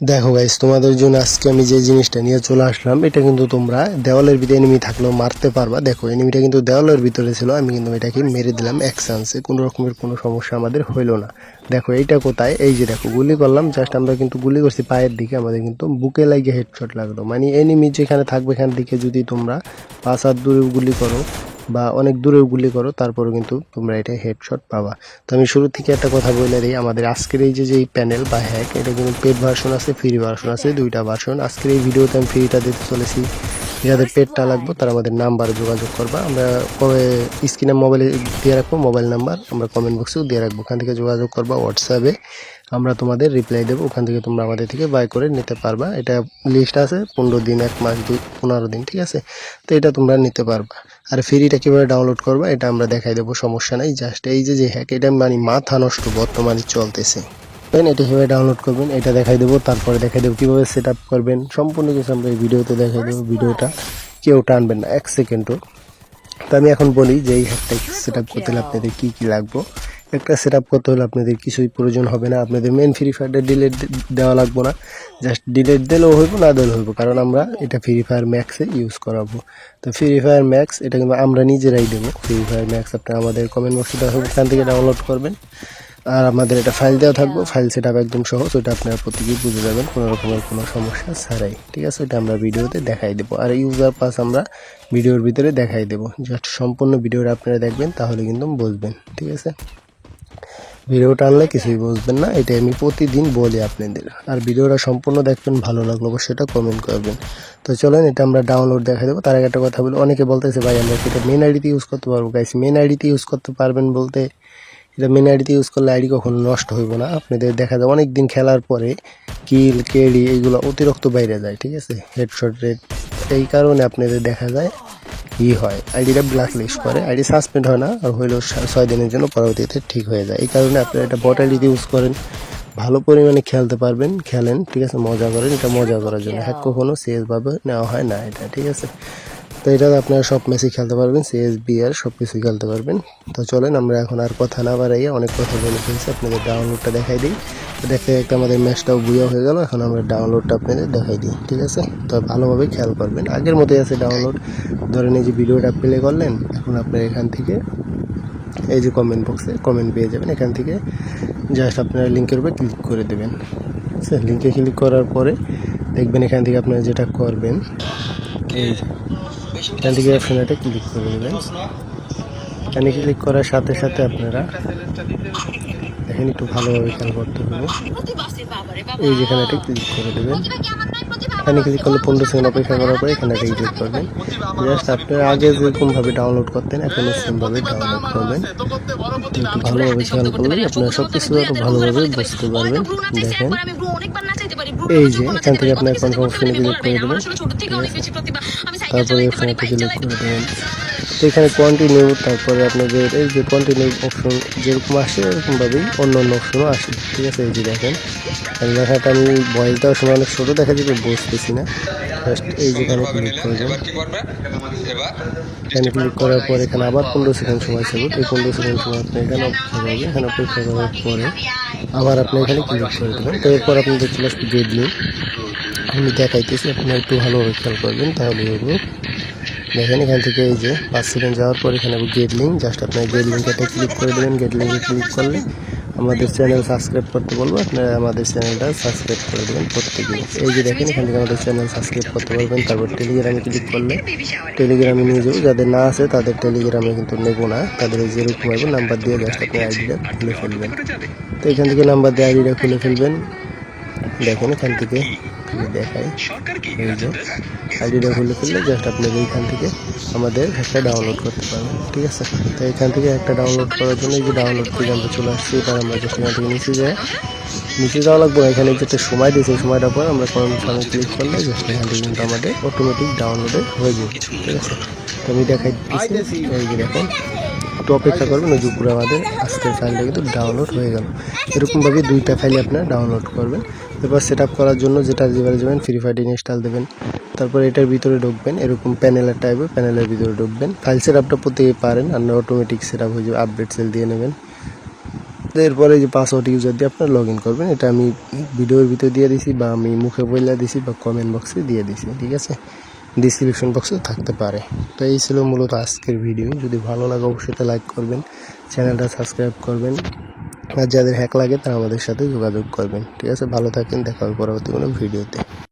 দেখো গাইস তোমাদের জন্য আজকে আমি যে জিনিসটা নিয়ে চলে আসলাম, এটা কিন্তু তোমরা দেওয়ালের ভিতরে এনিমি থাকলেও মারতে পারবা। দেখো এনিমিটা কিন্তু দেওয়ালের ভিতরে ছিল, আমি কিন্তু এটাকে মেরে দিলাম এক চান্সে কোনো রকমের কোনো সমস্যা আমাদের হইল না। দেখো, এইটা কোথায়? এই যে দেখো, গুলি করলাম জাস্ট আমরা কিন্তু গুলি করছি পায়ের দিকে, আমাদের কিন্তু বুকে লাগিয়ে হেডশট লাগল। মানে এনিমি যেখানে থাকবে, এখান থেকে যদি তোমরা পাঁচ হাত দূরে গুলি করো বা অনেক দূরেও গুলি করো, তারপরও কিন্তু তোমরা এটা হেডশট পাবা। তো আমি শুরু থেকে একটা কথা বলে দিই, আমাদের আজকের এই যে যে প্যানেল বা হ্যাক এটা কিন্তু পেড ভার্সন আছে ফ্রি ভার্সন আছে, দুইটা ভার্সন আজকের এই ভিডিওতে আমি ফ্রিটা দিতে চলেছি। যাদের পেডটা লাগবে, তারা আমাদের নাম্বারে যোগাযোগ করবা। আমরা কবে স্ক্রিনে মোবাইলে দিয়ে রাখব মোবাইল নাম্বার, আমরা কমেন্ট বক্সেও দিয়ে রাখব। ওখান থেকে যোগাযোগ করবা হোয়াটসঅ্যাপে আমরা তোমাদের রিপ্লাই দেবো। ওখান থেকে তোমরা আমাদের থেকে বাই করে নিতে পারবা। এটা লিস্ট আছে, পনেরো দিন, এক মাস, দুই, পনেরো দিন, ঠিক আছে? তো এটা তোমরা নিতে পারবা। আর ফ্রিটা কীভাবে ডাউনলোড করবা, এটা আমরা দেখাই দেবো, সমস্যা নাই। জাস্ট এই যে যে হ্যাক এটা মানে মাথা নষ্ট বর্তমানে চলতেছে। দেন এটা কীভাবে ডাউনলোড করবেন, এটা দেখাই দেবো, তারপরে দেখাই দেবো কীভাবে সেট আপ করবেন, সম্পূর্ণ কিছু আমরা এই ভিডিওতে দেখাই দেবো, ভিডিওটা কেউ টানবেন না, এক সেকেন্ডও তো আমি এখন বলি যে এই হ্যাকটা সেট আপ করতে হলে আপনাদের কী কী লাগবে? একটা সেট আপ করতে হলে আপনাদের কিছুই প্রয়োজন হবে না, আপনাদের মেন ফ্রি ফায়ারটা ডিলেট দেওয়া লাগবে না জাস্ট ডিলেট দিলেও হইব, না দিলেও হইব, কারণ আমরা এটা ফ্রি ফায়ার ম্যাক্সে ইউজ করাবো। তো ফ্রি ফায়ার ম্যাক্স এটা কিন্তু আমরা নিজেরাই দেবো ফ্রি ফায়ার ম্যাক্স আপনারা আমাদের কমেন্ট বক্সে হবে ওখান থেকে ডাউনলোড করবেন। আর আমাদের এটা ফাইল দেওয়া থাকব। ফাইল সেট আপ একদম সহজ ওটা আপনারা প্রত্যেকেই বুঝে যাবেন কোনো রকমের কোনো সমস্যা ছাড়াই। ঠিক আছে? ওটা আমরা ভিডিওতে দেখাই দেবো। আর ইউজার পাস আমরা ভিডিওর ভিতরে দেখাই দেবো। জাস্ট সম্পূর্ণ ভিডিওটা আপনারা দেখবেন তাহলে কিন্তু বুঝবেন। ঠিক আছে? ভিডিওটা আনলে কিছুই বুঝবেন না। এটা আমি প্রতিদিন বলি আপনাদের। আর ভিডিওটা সম্পূর্ণ দেখবেন ভালো লাগল অবশ্যই সেটা কমেন্ট করবেন। তো চলেন এটা আমরা ডাউনলোড দেখা দেবো। তার আগে একটা কথা বলি। অনেকে বলতেছে ভাই আমরা এটা মেন আইডিতে ইউজ করতে পারব? গাইস মেন আইডিতে ইউজ করতে পারবেন বলতে এটা মেন আইডিতে ইউজ করলে আইডি কখনো নষ্ট হইব না। আপনাদের দেখা যায় অনেক দিন খেলার পরে কিল কেডি এইগুলো অতিরিক্ত বাইরে যায়, ঠিক আছে? হেডশট রেট এই কারণে আপনাদের দেখা যায় ই হয়। আইডিটা ব্ল্যাক লিস্ট করে। আইডি সাসপেন্ড হয় না, আর হইলেও ছয় দিনের জন্য পরবর্তীতে ঠিক হয়ে যায়। এই কারণে আপনারা এটা বট আইডিতে ইউজ করেন। ভালো পরিমাণে খেলতে পারবেন, খেলেন, ঠিক আছে? মজা করেন। এটা মজা করার জন্য। হ্যাক কখনো সিরিয়াসভাবে নেওয়া হয় না এটা, ঠিক আছে? তো এটা আপনারা সব ম্যাচই খেলতে পারবেন সিএস বিআর সব কিছুই খেলতে পারবেন। তো চলেন আমরা এখন আর কথা না বাড়াইয়া অনেক কথা বলে ফেলছি, আপনাদের ডাউনলোডটা দেখাই দিই। দেখতে দেখতে আমাদের ম্যাচটাও বুয়া হয়ে গেল, এখন আমরা ডাউনলোডটা আপনাদের দেখাই দিই, ঠিক আছে? তো ভালোভাবে খেয়াল করবেন। আগের মতোই আছে ডাউনলোড ধরেন এই যে ভিডিওটা প্লে করলেন, এখন আপনার এখান থেকে এই যে কমেন্ট বক্সে কমেন্ট পেয়ে যাবেন, এখান থেকে জাস্ট আপনারা লিঙ্কের উপরে ক্লিক করে দেবেন। আছে লিঙ্কে ক্লিক করার পরে দেখবেন এখান থেকে আপনারা যেটা করবেন, এই এখান থেকে অপশনটা ক্লিক করে দেবেন এখানে ক্লিক করার সাথে সাথে আপনারা এখানে একটু ভালোভাবে খেয়াল করতে হবে। এই যেখানে একটা ক্লিক করে দেবেন। এখানে ক্লিক করলে পনেরো সেকেন্ড অপেক্ষা করার পরে এখানে একটা ক্লিক করবেন। জাস্ট আপনারা আগে যেরকমভাবে ডাউনলোড করতেন, এখনও সেমভাবে ডাউনলোড করবেন। একটু ভালোভাবে খেয়াল করলে আপনারা সব কিছু আরও ভালোভাবে বুঝতে পারবেন। দেখেন, এই যে এখান থেকে আপনার কনফার্ম অপশনে ক্লিক করে দেবেন তারপরে এখানে ক্লিক করে দেবেন তো এখানে কন্টিনিউ তারপরে আপনাদের এই যে কন্টিনিউ অপশন যেরকম আসে এরকমভাবেই অন্য অন্য অপশনও আসে ঠিক আছে? এই যে দেখেন দেখাটা আমি ভয়েস দেওয়ার সময় অনেক ছোটো দেখা যাবে বুঝতেছি না। জাস্ট এই যেখানে ক্লিক করে দেবেন এখানে ক্লিক করার পর এখানে আবার পনেরো সেকেন্ড সময় ছিল এই পনেরো সেকেন্ড সময় আপনি এখানে অপেক্ষা করবেন এখানে অপেক্ষা করার পরে আবার আপনি এখানে ক্লিক করে দেবেন। তো এরপর আপনাদের চলে আসবে গেট আমি দেখাইতেছি আপনারা একটু ভালোভাবে খেয়াল করবেন তাহলে দেখেন, এখান থেকে এই যে পাঁচ সেকেন্ড যাওয়ার পর এখানে গেট লিঙ্ক জাস্ট আপনার গেট লিঙ্কটা ক্লিক করে দেবেন গেট লিঙ্কে ক্লিক করলে আমাদের চ্যানেল সাবস্ক্রাইব করতে বলব, আপনারা আমাদের চ্যানেলটা সাবস্ক্রাইব করে দেবেন প্রত্যেকে এই যে দেখেন, এখান থেকে আমাদের চ্যানেল সাবস্ক্রাইব করতে পারবেন তারপর টেলিগ্রামে ক্লিক করলে টেলিগ্রামে নিয়ে যাব, যাদের না আছে তাদের টেলিগ্রামে কিন্তু নেব না, তাদের এই যেরকম হবে নাম্বার দিয়ে জাস্ট আপনি আইডিটা খুলে ফেলবেন। তো এখান থেকে নাম্বার দিয়ে আইডিটা খুলে ফেলবেন। দেখেন, এখান থেকে খুলে দেখাই। এই যে আইডিটা খুলে ফেললে জাস্ট আপনাদের এইখান থেকে আমাদের একটা ডাউনলোড করতে পারবেন ঠিক আছে? তো এখান থেকে একটা ডাউনলোড করার জন্য এই যে ডাউনলোড থেকে আমরা চলে আসছি এবার আমরা জাস্ট এখান থেকে নিচে যাই নিচে যাওয়া লাগবে এখানে যে একটা সময় দিয়েছে এই সময়টার পর আমরা কোন সময় ক্লিক করলে জাস্ট এখান থেকে কিন্তু আমাদের অটোমেটিক ডাউনলোডে হয়ে যাবে ঠিক আছে? তো আমি দেখাই দিচ্ছি এই যে দেখেন একটু অপেক্ষা করবেন ওই যে উপরে আমাদের আজকের ফাইলটা কিন্তু ডাউনলোড হয়ে গেল। এরকমভাবে দুইটা ফাইল আপনারা ডাউনলোড করবেন এরপর সেট করার জন্য যেটা যেভাবে যাবেন ফ্রি ফায়ার ইনস্টল দেবেন। তারপর এটার ভিতরে ঢুকবেন, এরকম প্যানেলের টাইপে প্যানেলের ভিতরে ঢুকবেন। ফাইল সেট আপটা প্রত্যেকে পারেন আর অটোমেটিক সেট আপ হয়ে যাবে আপডেট সেল দিয়ে নেবেন। এরপরে যে পাসওয়ার্ড ইউজার দিয়ে আপনার লগ ইন করবেন, এটা আমি ভিডিওর ভিতরে দিয়ে দিছি বা আমি মুখে বইলা দিছি বা কমেন্ট বক্সে দিয়ে দিছি, ঠিক আছে? ডিসক্রিপশন বক্সে থাকতে পারে। তো এই ছিল মূলত আজকের ভিডিও যদি ভালো লাগে অবশ্যই লাইক করবেন চ্যানেলটা সাবস্ক্রাইব করবেন। আর যাদের হ্যাক লাগে তারা আমাদের সাথে যোগাযোগ করবেন। ঠিক আছে? ভালো থাকেন, দেখা হবে পরবর্তী কোনো ভিডিওতে।